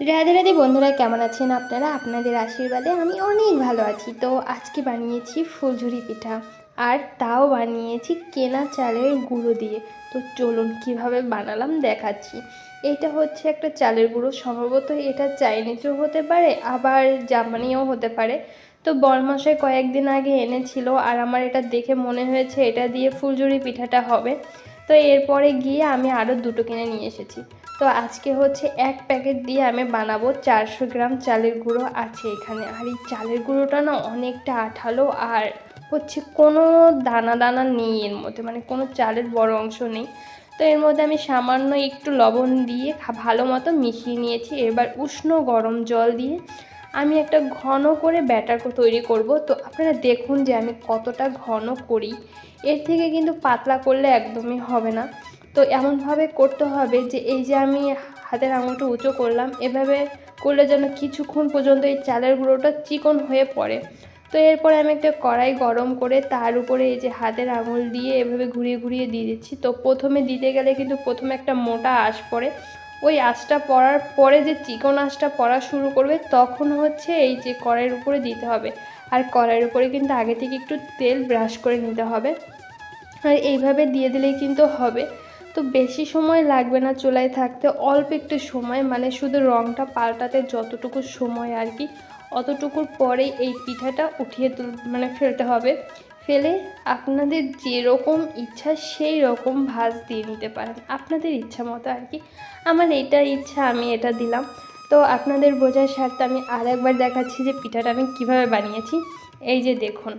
রাধে রাধে বন্ধুরা, কেমন আছেন আপনারা? আপনাদের আশীর্বাদে আমি অনেক ভালো আছি। তো আজকে বানিয়েছি ফুলঝুরি পিঠা, আর তাও বানিয়েছি কেনা চালের গুঁড়ো দিয়ে। তো চলুন কীভাবে বানালাম দেখাচ্ছি। এটা হচ্ছে একটা চালের গুঁড়ো, সম্ভবত এটা চাইনিজও হতে পারে, আবার জাপানিও হতে পারে। তো বরমাসায় কয়েকদিন আগে এনেছিল, আর আমার এটা দেখে মনে হয়েছে এটা দিয়ে ফুলঝুরি পিঠাটা হবে। তো এরপরে গিয়ে আমি আরও দুটো কিনে নিয়ে এসেছি। তো আজকে হচ্ছে এক প্যাকেট দিয়ে আমি বানাবো চারশো গ্রাম চালের গুঁড়ো আছে এখানে। আর এই চালের গুঁড়োটা না অনেকটা আঠালো আর হচ্ছে কোনো দানা দানা নেই এর মধ্যে মানে কোনো চালের বড় অংশ নেই। তো এর মধ্যে আমি সামান্য একটু লবণ দিয়ে ভালো মতো মিশিয়ে নিয়েছি। এবার উষ্ণ গরম জল দিয়ে আমি একটা ঘন করে ব্যাটার তৈরি করব। তো আপনারা দেখুন যে আমি কতটা ঘন করি। এর থেকে কিন্তু পাতলা করলে একদমই হবে না। তো এমনভাবে করতে হবে যে এই যে আমি হাতের আঙুলটা উঁচু করলাম, এভাবে করলে যেন কিছুক্ষণ পর্যন্ত এই চালের গুঁড়োটা চিকন হয়ে পড়ে। তো এরপরে আমি একটা কড়াই গরম করে তার উপরে এই যে হাতের আঙুল দিয়ে এভাবে ঘুরিয়ে ঘুরিয়ে দিয়ে দিচ্ছি। তো প্রথমে দিতে গেলে কিন্তু প্রথমে একটা মোটা আঁশ পড়ে। ওই আঁচটা পড়ার পরে যে চিকন আঁচটা পড়া শুরু করবে, তখন হচ্ছে এই যে কড়াইয়ের উপরে দিতে হবে। আর কড়াইয়ের উপরে কিন্তু আগে থেকে একটু তেল ব্রাশ করে নিতে হবে। আর এইভাবে দিয়ে দিলেই কিন্তু হবে। তো বেশি সময় লাগবে না চুলায় থাকতে, অল্প একটু সময় মানে শুধু রঙটা পাল্টাতে যতটুকু সময় আর কি, অতটুকুর পরেই এই পিঠাটা উঠিয়ে তুল মানে ফেলতে হবে। ফেলে আপনাদের যেরকম ইচ্ছা সেই রকম ভাজ দিয়ে নিতে পারেন। আপনাদের ইচ্ছা মতো আর কি। আমার এটা ইচ্ছা, আমি এটা দিলাম। তো আপনাদের বোঝার স্বার্থে আমি আর একবার দেখাচ্ছি যে পিঠাটা আমি কীভাবে বানিয়েছি। এই যে দেখুন।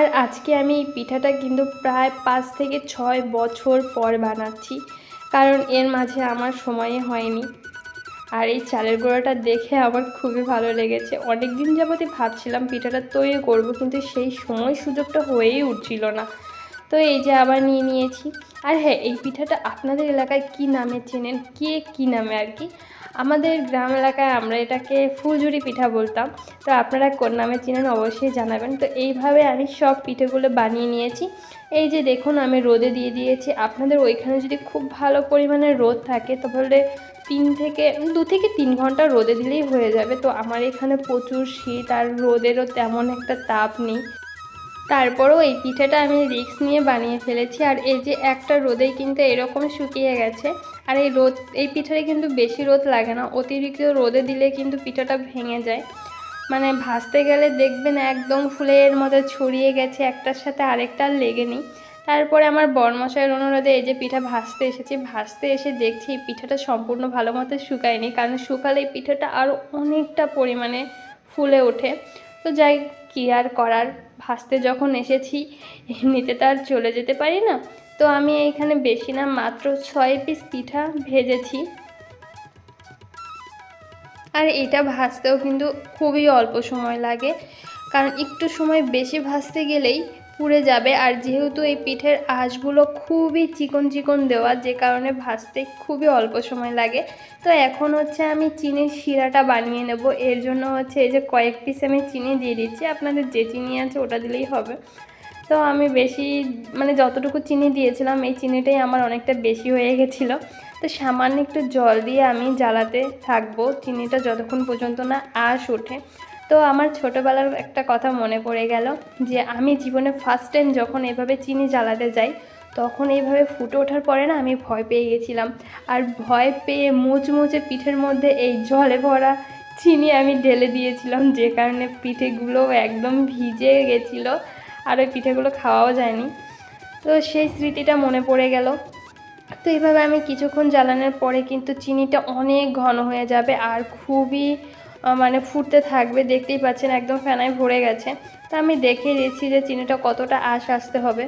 আর আজকে আমি এই পিঠাটা কিন্তু প্রায় পাঁচ থেকে ছয় বছর পর বানাচ্ছি, কারণ এর মাঝে আমার সময় হয়নি। আর এই চালের গুঁড়োটা দেখে আমার খুবই ভালো লেগেছে। অনেক দিন যাবতই ভাবছিলাম পিঠাটা তৈরি করব, কিন্তু সেই সময় সুযোগটা হয়েই উঠছিল না। তো এই যে আবার নিয়ে নিয়েছি। আর হ্যাঁ এই পিঠাটা আপনাদের এলাকায় কি নামে চেনেন, কে কি নামে আর কি? আমাদের গ্রাম এলাকায় আমরা এটাকে ফুলঝুরি পিঠা বলতাম। তো আপনারা কোন নামে চিনেন অবশ্যই জানাবেন। তো এইভাবে আমি সব পিঠেগুলো বানিয়ে নিয়েছি। এই যে দেখুন, আমি রোদে দিয়ে দিয়েছি। আপনাদের ওইখানে যদি খুব ভালো পরিমাণে রোদ থাকে, তাহলে তিন থেকে, দু থেকে তিন ঘণ্টা রোদে দিলেই হয়ে যাবে। তো আমার এখানে প্রচুর শীত, আর রোদেরও তেমন একটা তাপ নেই। তারপরেও এই পিঠাটা আমি রিক্স নিয়ে বানিয়ে ফেলেছি, আর এই যে একটা রোদে কিন্তু এরকম শুকিয়ে গেছে, আর এই রোদ, এই পিঠাটা কিন্তু বেশি রোদ লাগে না, অতিরিক্ত রোদে দিলে কিন্তু পিঠাটা ভেঙে যায়। মানে ভাজতে গেলে দেখবেন একদম ফুলের মতো ছড়িয়ে গেছে, একটার সাথে আরেকটা আর লেগে নেই। তারপরে আমার বরমশাইয়ের অনুরোধে এই যে পিঠা ভাজতে এসেছি, ভাজতে এসে দেখছি এই পিঠাটা সম্পূর্ণ ভালো মতো শুকায়নি, কারণ শুকালে এই পিঠাটা আরও অনেকটা পরিমাণে ফুলে ওঠে। তো যাই, কি আর করার? ভাসতে যখন এসেছি, এমনিতে তো আর চলে যেতে পারি না। তো আমি এইখানে বেশি না, মাত্র ছয় পিস পিঠা ভেজেছি। আর এটা ভাজতেও কিন্তু খুবই অল্প সময় লাগে। কারণ একটু সময় বেশি ভাজতে গেলেই পুড়ে যাবে। আর যেহেতু এই পিঠের আঁশগুলো খুবই চিকন চিকন দেওয়া, যে কারণে ভাজতে খুবই অল্প সময় লাগে, তো এখন হচ্ছে আমি চিনির শিরাটা বানিয়ে নেব। এর জন্য হচ্ছে এই যে কয়েক পিস আমি চিনি দিয়ে দিচ্ছি। আপনাদের যে চিনি আছে ওটা দিলেই হবে। তো আমি বেশি মানে যতটুকু চিনি দিয়েছিলাম, এই চিনিটাই আমার অনেকটা বেশি হয়ে গেছিল। তো সামান্য একটু জল দিয়ে আমি জ্বালাতে থাকব। চিনিটা যতক্ষণ পর্যন্ত না আঁশ ওঠে। তো আমার ছোটোবেলার একটা কথা মনে পড়ে গেল যে আমি জীবনে ফার্স্ট টাইম যখন এভাবে চিনি জ্বালাতে যাই, তখন এইভাবে ফুটে ওঠার পরে না আমি ভয় পেয়ে গেছিলাম। আর ভয় পেয়ে মুচমুচে পিঠের মধ্যে এই জলে ভরা চিনি আমি ঢেলে দিয়েছিলাম, যে কারণে পিঠেগুলো একদম ভিজে গেছিল আর ওই পিঠেগুলো খাওয়াও যায়নি। তো সেই স্মৃতিটা মনে পড়ে গেল। তো এইভাবে আমি কিছুক্ষণ জ্বালানোর পরে কিন্তু চিনিটা অনেক ঘন হয়ে যাবে আর খুবই মানে ফুটতে থাকবে, দেখতেই পাচ্ছেন একদম ফেনায় ভরে গেছে। তা আমি দেখে দিচ্ছি যে চিনিটা কতটা আশ আসতে হবে।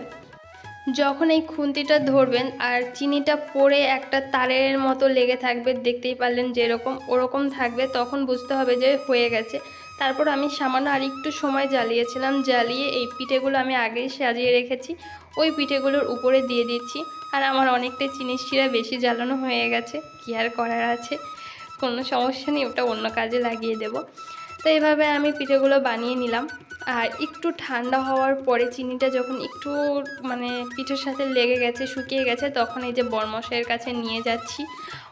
যখন এই খুন্তিটা ধরবেন, আর চিনিটা পড়ে একটা তারের মতো লেগে থাকবে, দেখতেই পারলেন যেরকম, ওরকম থাকবে, তখন বুঝতে হবে যে হয়ে গেছে। তারপর আমি সামান্য আর একটু সময় জ্বালিয়েছিলাম, জ্বালিয়ে এই পিঠেগুলো আমি আগেই সাজিয়ে রেখেছি। ওই পিঠেগুলোর উপরে দিয়ে দিচ্ছি, আর আমার অনেকটাই চিনির শিরা বেশি জ্বালানো হয়ে গেছে, কী আর করার আছে। কোনো সমস্যা নেই, ওটা অন্য কাজে লাগিয়ে দেব। তো এইভাবে আমি পিঠেগুলো বানিয়ে নিলাম। আর একটু ঠান্ডা হওয়ার পরে চিনিটা যখন একটু মানে পিঠের সাথে লেগে গেছে, শুকিয়ে গেছে, তখন এই যে বরমশাইয়ের কাছে নিয়ে যাচ্ছি।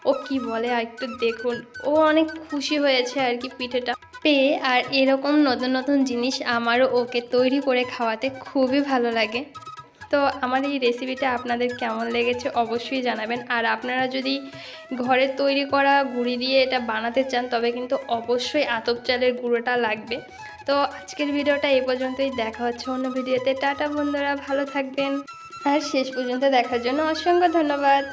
ও কি বলে আর একটু দেখুন। ও অনেক খুশি হয়েছে আর কি পিঠেটা পেয়ে। আর এরকম নতুন নতুন জিনিস আমারও ওকে তৈরি করে খাওয়াতে খুবই ভালো লাগে। তো আমার এই রেসিপিটা আপনাদের কেমন লেগেছে অবশ্যই জানাবেন। আর আপনারা যদি ঘরে তৈরি করা গুঁড়ি দিয়ে এটা বানাতে চান, তবে কিন্তু অবশ্যই আতপ চালের গুঁড়োটা লাগবে। তো আজকের ভিডিওটা এ পর্যন্তই। দেখা হচ্ছে অন্য ভিডিওতে। টাটা বন্ধুরা, ভালো থাকবেন। আর শেষ পর্যন্ত দেখার জন্য অসংখ্য ধন্যবাদ।